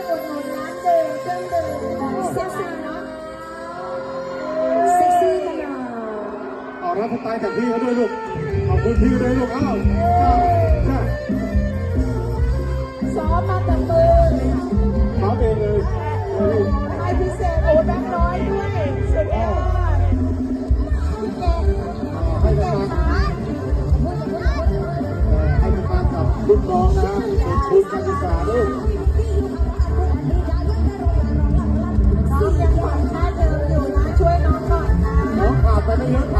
วยอุดหนุนร้านดื่มเครื่องดื่มเซ็กซี่เนาะเซ็กซี่กันหน่อยออกรับสไตล์จากพี่เขาด้วยลูก ขอบคุณพี่ด้วยลูกอ้าวจ้าซ้อมมาแต่มือขอเองเลยเฮ้ยให้พิเศษโอ้แบงค์ร้อยด้วยสุดยอดพี่เก่งให้พี่ประเก่งกันนะให้ประกันกับลูกน้องนะเป็นทุนการศึกษาด้วย You're